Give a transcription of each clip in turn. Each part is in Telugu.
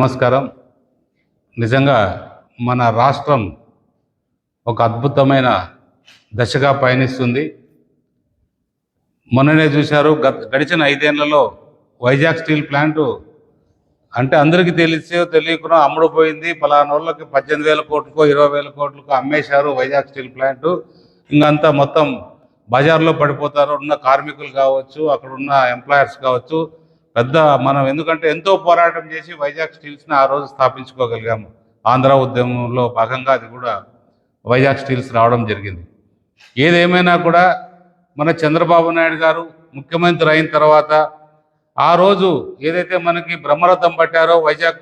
నమస్కారం. నిజంగా మన రాష్ట్రం ఒక అద్భుతమైన దశగా పయనిస్తుంది. మొన్ననే చూశారు గత గడిచిన ఐదేళ్ళలో వైజాగ్ స్టీల్ ప్లాంటు అంటే అందరికీ తెలిసో తెలియకుండా అమ్ముడుపోయింది. పలానా వాళ్ళకి పద్దెనిమిది వేల కోట్లకో ఇరవై వేల కోట్లకో అమ్మేశారు వైజాగ్ స్టీల్ ప్లాంటు. ఇంకంతా మొత్తం బజార్లో పడిపోతారు. ఉన్న కార్మికులు కావచ్చు అక్కడ ఉన్న ఎంప్లాయర్స్ కావచ్చు. పెద్ద మనం ఎందుకంటే ఎంతో పోరాటం చేసి వైజాగ్ స్టీల్స్ని ఆ రోజు స్థాపించుకోగలిగాము. ఆంధ్ర ఉద్యమంలో భాగంగా అది కూడా వైజాగ్ స్టీల్స్ రావడం జరిగింది. ఏదేమైనా కూడా మన చంద్రబాబు నాయుడు గారు ముఖ్యమంత్రి అయిన తర్వాత ఆ రోజు ఏదైతే మనకి బ్రహ్మరథం పట్టారో వైజాగ్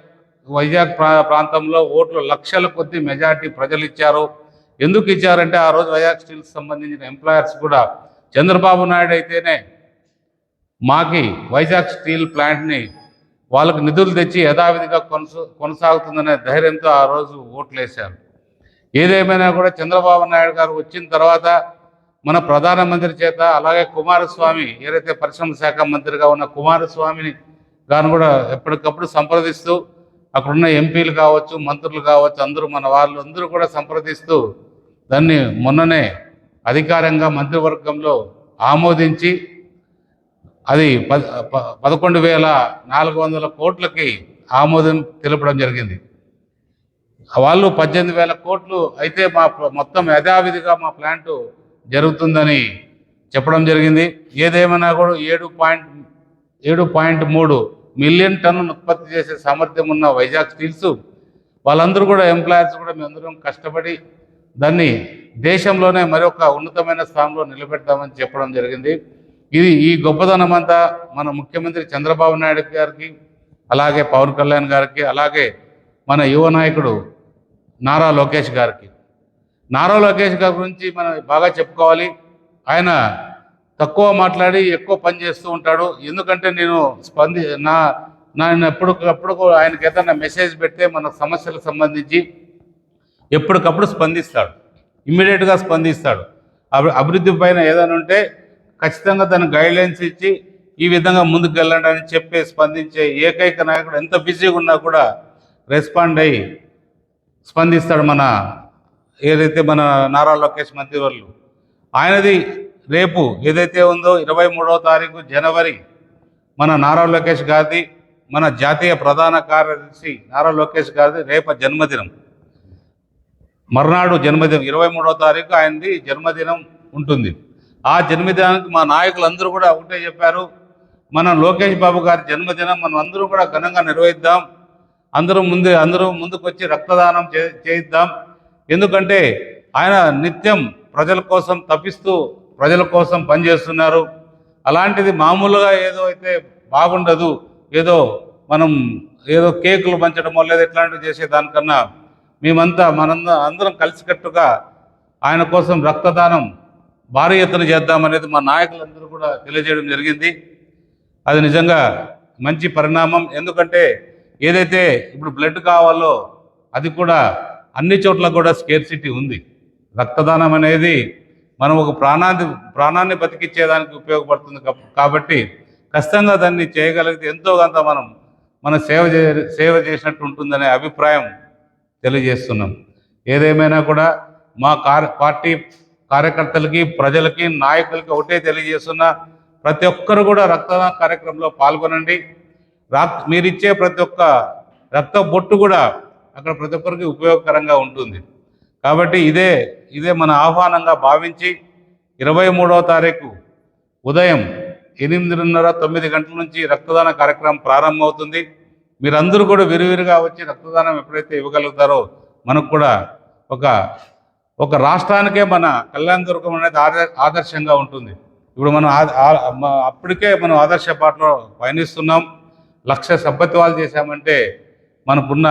వైజాగ్ ప్రా ప్రాంతంలో ఓట్లు లక్షల కొద్ది మెజార్టీ ప్రజలు ఇచ్చారో. ఎందుకు ఇచ్చారంటే ఆ రోజు వైజాగ్ స్టీల్స్ సంబంధించిన ఎంప్లాయర్స్ కూడా చంద్రబాబు నాయుడు అయితేనే మాకి వైజాగ్ స్టీల్ ప్లాంట్ని వాళ్ళకు నిధులు తెచ్చి యథావిధిగా కొనసా కొనసాగుతుందనే ధైర్యంతో ఆ రోజు ఓట్లు వేశారు ఏదేమైనా కూడా చంద్రబాబు నాయుడు గారు వచ్చిన తర్వాత మన ప్రధానమంత్రి చేత అలాగే కుమారస్వామి ఏదైతే పరిశ్రమ శాఖ మంత్రిగా ఉన్న కుమారస్వామిని గాను కూడా ఎప్పటికప్పుడు సంప్రదిస్తూ అక్కడున్న ఎంపీలు కావచ్చు మంత్రులు కావచ్చు అందరూ మన వాళ్ళు అందరూ కూడా సంప్రదిస్తూ దాన్ని మొన్ననే అధికారంగా మంత్రివర్గంలో ఆమోదించి అది పద ప- పదకొండు వేల నాలుగు వందల కోట్లకి ఆమోదం తెలపడం జరిగింది. వాళ్ళు పద్దెనిమిది వేల కోట్లు అయితే మా మొత్తం యథావిధిగా మా ప్లాంట్ జరుగుతుందని చెప్పడం జరిగింది. ఏదేమైనా కూడా ఏడు పాయింట్ ఏడు పాయింట్ మూడు మిలియన్ టన్ను ఉత్పత్తి చేసే సామర్థ్యం ఉన్న వైజాగ్ స్టీల్స్ వాళ్ళందరూ కూడా ఎంప్లాయర్స్ కూడా మేమందరం కష్టపడి దాన్ని దేశంలోనే మరొక ఉన్నతమైన స్థానంలో నిలబెడతామని చెప్పడం జరిగింది. ఇది ఈ గొప్పదనం అంతా మన ముఖ్యమంత్రి చంద్రబాబు నాయుడు గారికి అలాగే పవన్ కళ్యాణ్ గారికి అలాగే మన యువ నాయకుడు నారా లోకేష్ గారికి. నారా లోకేష్ గారి గురించి మనం బాగా చెప్పుకోవాలి. ఆయన తక్కువ మాట్లాడి ఎక్కువ పని చేస్తూ ఉంటాడు. ఎందుకంటే నేను స్పంది నా నేను ఎప్పటికప్పుడు ఆయనకి ఏదైనా మెసేజ్ పెడితే మన సమస్యలకు సంబంధించి ఎప్పటికప్పుడు స్పందిస్తాడు. ఇమ్మీడియట్గా స్పందిస్తాడు. అభివృద్ధి పైన ఏదైనా ఉంటే ఖచ్చితంగా తన గైడ్లైన్స్ ఇచ్చి ఈ విధంగా ముందుకు వెళ్ళండి అని చెప్పి స్పందించే ఏకైక నాయకుడు ఎంత బిజీగా ఉన్నా కూడా రెస్పాండ్ అయ్యి స్పందిస్తాడు మన ఏదైతే మన నారా లోకేష్ మంత్రి వాళ్ళు. ఆయనది రేపు ఏదైతే ఉందో ఇరవై మూడవ తారీఖు జనవరి మన నారా లోకేష్ గారిది మన జాతీయ ప్రధాన కార్యదర్శి నారా లోకేష్ గారిది రేప జన్మదినం. మర్నాడు జన్మదినం ఇరవై మూడవ తారీఖు ఆయనది జన్మదినం ఉంటుంది. ఆ జన్మదినానికి మా నాయకులందరూ కూడా ఒకటే చెప్పారు. మన లోకేష్ బాబు గారి జన్మదినం మనం అందరూ కూడా ఘనంగా నిర్వహిద్దాం. అందరూ ముందు అందరూ ముందుకు వచ్చి రక్తదానం చే చేయిద్దాం. ఎందుకంటే ఆయన నిత్యం ప్రజల కోసం తప్పిస్తూ ప్రజల కోసం పనిచేస్తున్నారు. అలాంటిది మామూలుగా ఏదో అయితే బాగుండదు. ఏదో మనం ఏదో కేకులు పంచడమో లేదా ఇట్లాంటివి చేసేదానికన్నా మేమంతా మనంద అందరం కలిసికట్టుగా ఆయన కోసం రక్తదానం భారీ ఎత్తున చేద్దామనేది మా నాయకులందరూ కూడా తెలియజేయడం జరిగింది. అది నిజంగా మంచి పరిణామం. ఎందుకంటే ఏదైతే ఇప్పుడు బ్లడ్ కావాలో అది కూడా అన్ని చోట్ల కూడా స్కేర్సిటీ ఉంది. రక్తదానం అనేది మనం ఒక ప్రాణాన్ని ప్రాణాన్ని బతికిచ్చేదానికి ఉపయోగపడుతుంది కాబట్టి ఖచ్చితంగా దాన్ని చేయగలిగితే ఎంతో కొంత మనం మన సేవ చే సేవ చేసినట్టు ఉంటుందనే అభిప్రాయం తెలియజేస్తున్నాం. ఏదేమైనా కూడా మా కార్ పార్టీ కార్యకర్తలకి ప్రజలకి నాయకులకి ఒకటే తెలియజేస్తున్న ప్రతి ఒక్కరు కూడా రక్తదాన కార్యక్రమంలో పాల్గొనండి. రక్ మీరిచ్చే ప్రతి ఒక్క రక్త బొట్టు కూడా అక్కడ ప్రతి ఒక్కరికి ఉపయోగకరంగా ఉంటుంది. కాబట్టి ఇదే ఇదే మన ఆహ్వానంగా భావించి ఇరవై మూడవ తారీఖు ఉదయం ఎనిమిదిన్నర తొమ్మిది గంటల నుంచి రక్తదాన కార్యక్రమం ప్రారంభమవుతుంది. మీరందరూ కూడా విరివిరిగా వచ్చి రక్తదానం ఎప్పుడైతే ఇవ్వగలుగుతారో మనకు కూడా ఒక ఒక రాష్ట్రానికే మన కళ్యాణ దుర్గం అనేది ఆదర్శంగా ఉంటుంది. ఇప్పుడు మనం ఆ- అప్పటికే మనం ఆదర్శ పాటలో పయనిస్తున్నాం. లక్ష సభ్యత్వాలు చేశామంటే మనకున్న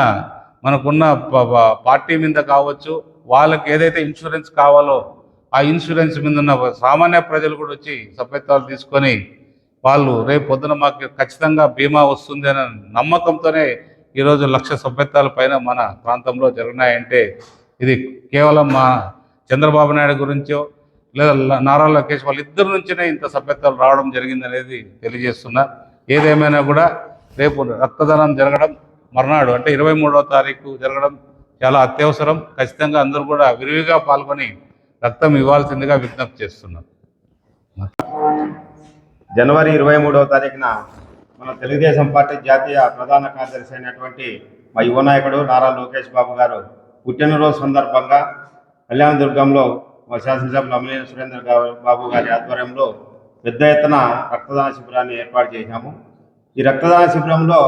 మనకున్న ప- పార్టీ మీద కావచ్చు వాళ్ళకి ఏదైతే ఇన్సూరెన్స్ కావాలో ఆ ఇన్సూరెన్స్ మీద ఉన్న సామాన్య ప్రజలు కూడా వచ్చి సభ్యత్వాలు తీసుకొని వాళ్ళు రేపు పొద్దున మాకు ఖచ్చితంగా బీమా వస్తుంది అనే నమ్మకంతోనే ఈరోజు లక్ష సభ్యత్వాల పైన మన ప్రాంతంలో జరిగినాయంటే ఇది కేవలం మా చంద్రబాబు నాయుడు గురించో లేదా నారా లోకేష్ వాళ్ళిద్దరి నుంచినే ఇంత సభ్యత్వాలు రావడం జరిగిందనేది తెలియజేస్తున్నా. ఏదేమైనా కూడా రేపు రక్తదానం జరగడం మర్నాడు అంటే ఇరవై మూడవ తారీఖు జరగడం చాలా అత్యవసరం. ఖచ్చితంగా అందరూ కూడా విరివిగా పాల్గొని రక్తం ఇవ్వాల్సిందిగా విజ్ఞప్తి చేస్తున్నాం. జనవరి ఇరవై మూడవ తారీఖున మన తెలుగుదేశం పార్టీ జాతీయ ప్రధాన కార్యదర్శి అయినటువంటి మా యువ నాయకుడు నారా లోకేష్ బాబు గారు పుట్టినరోజు సందర్భంగా కళ్యాణదుర్గంలో మా శాసనసభ్యులు అమలేని సురేంద్ర బాబు గారి ఆధ్వర్యంలో పెద్ద ఎత్తున రక్తదాన శిబిరాన్ని ఏర్పాటు చేశాము. ఈ రక్తదాన శిబిరంలో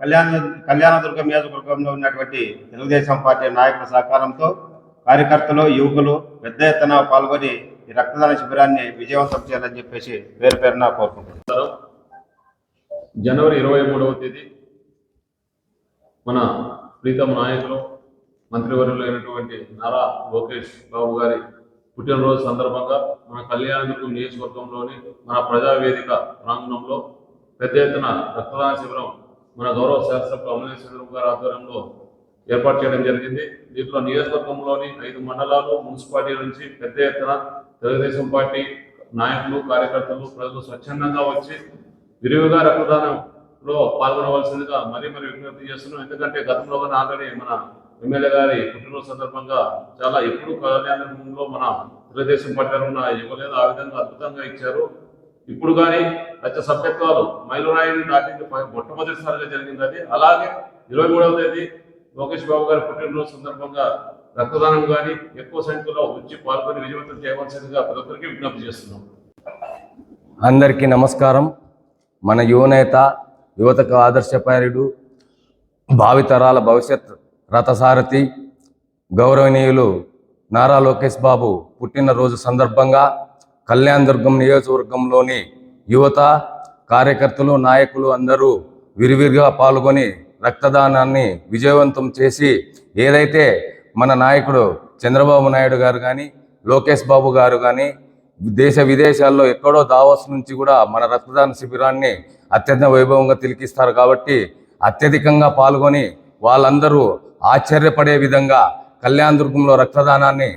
కళ్యాణ కళ్యాణదుర్గం నియోజకవర్గంలో ఉన్నటువంటి తెలుగుదేశం పార్టీ నాయకుల సహకారంతో కార్యకర్తలు యువకులు పెద్ద ఎత్తున పాల్గొని ఈ రక్తదాన శిబిరాన్ని విజయవంతం చేయాలని చెప్పేసి పేరు పేరున కోరుకుంటున్నారు జనవరి ఇరవై మూడవ తేదీ మన ప్రీతం నాయకులు మంత్రివర్యులు అయినటువంటి నారా లోకేష్ బాబు గారి పుట్టినరోజు సందర్భంగా మన కళ్యాణదుర్గం నియోజకవర్గంలోని మన ప్రజావేదిక ప్రాంగణంలో పెద్ద ఎత్తున రక్తదాన శిబిరం మన గౌరవ శాస్త్రజ్ఞ అమలేశ్వరం గారి ఆధ్వర్యంలో ఏర్పాటు చేయడం జరిగింది. దీంట్లో నియోజకవర్గంలోని ఐదు మండలాలు మున్సిపాలిటీ నుంచి పెద్ద ఎత్తున తెలుగుదేశం పార్టీ నాయకులు కార్యకర్తలు ప్రజలు స్వచ్ఛందంగా వచ్చి విరివిగా రక్తదానంలో పాల్గొనవలసిందిగా మరీ మరీ విజ్ఞప్తి చేస్తున్నాం. ఎందుకంటే గతంలో కానీ ఆల్రెడీ మన ఎమ్మెల్యే గారి పుట్టినరోజు సందర్భంగా చాలా ఎప్పుడు కళ్యాణంలో మన తెలుగుదేశం పార్టీ ఉన్న ఇవ్వలేదు. ఆ విధంగా అద్భుతంగా ఇచ్చారు. ఇప్పుడు కానీ లక్ష సభ్యత్వాలు మైలురాయిని దాటింది మొట్టమొదటిసారిగా జరిగింది అది. అలాగే ఇరవై మూడవ తేదీ లోకేష్ బాబు గారి పుట్టినరోజు సందర్భంగా రక్తదానం కానీ ఎక్కువ సంఖ్యలో వచ్చి పాల్గొని విజయవంతం చేయవలసిందిగా ప్రతి ఒక్కరికి విజ్ఞప్తి చేస్తున్నాం. అందరికీ నమస్కారం. మన యువనేత యువతకు ఆదర్శపారుడు భావితరాల భవిష్యత్ రథసారథి గౌరవనీయులు నారా లోకేష్ బాబు పుట్టినరోజు సందర్భంగా కళ్యాణ్ దుర్గం నియోజకవర్గంలోని యువత కార్యకర్తలు నాయకులు అందరూ విరివిరిగా పాల్గొని రక్తదానాన్ని విజయవంతం చేసి ఏదైతే మన నాయకుడు చంద్రబాబు నాయుడు గారు కానీ లోకేష్ బాబు గారు కానీ దేశ విదేశాల్లో ఎక్కడో దావోస్ నుంచి కూడా మన రక్తదాన శిబిరాన్ని అత్యంత వైభవంగా తిలికిస్తారు కాబట్టి అత్యధికంగా పాల్గొని వాళ్ళందరూ ఆశ్చర్యపడే విధంగా కళ్యాణ దుర్గంలో రక్తదానాన్ని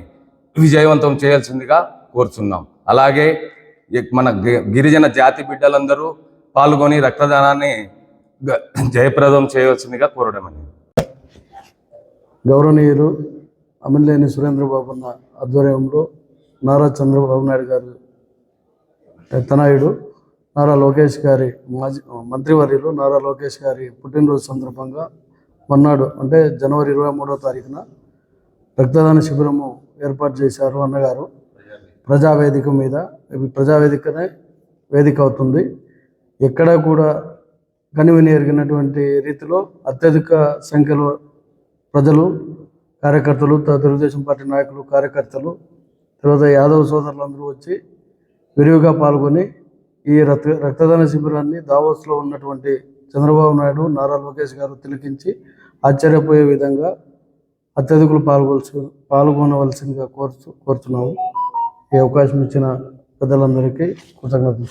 విజయవంతం చేయాల్సిందిగా కోరుచున్నాం. అలాగే మన గిరిజన జాతి బిడ్డలందరూ పాల్గొని రక్తదానాన్ని గ- జయప్రదం చేయవలసిందిగా కోరడం అనేది. గౌరవనీయులు అమలేని సురేంద్రబాబు అన్న ఆధ్వర్యంలో నారా చంద్రబాబు నాయుడు గారు తనయుడు నారా లోకేష్ గారి మాజీ మంత్రివర్యులు నారా లోకేష్ గారి పుట్టినరోజు సందర్భంగా కొన్నాడు అంటే జనవరి ఇరవై మూడో తారీఖున రక్తదాన శిబిరము ఏర్పాటు చేశారు అన్నగారు. ప్రజావేదిక మీద ప్రజావేదికనే వేదిక అవుతుంది. ఎక్కడ కూడా కనివిని ఎరిగినటువంటి రీతిలో అత్యధిక సంఖ్యలో ప్రజలు కార్యకర్తలు తెలుగుదేశం పార్టీ నాయకులు కార్యకర్తలు తర్వాత యాదవ్ సోదరులందరూ వచ్చి విరివిగా పాల్గొని ఈ రక్త రక్తదాన శిబిరాన్ని దావోస్లో ఉన్నటువంటి చంద్రబాబు నాయుడు నారా లోకేష్ గారు తిలకించి ఆశ్చర్యపోయే విధంగా అత్యధికులు పాల్గొల్సి పాల్గొనవలసిందిగా కోరుచు కోరుతున్నాము ఈ అవకాశం ఇచ్చిన పెద్దలందరికీ కృతజ్ఞతలు.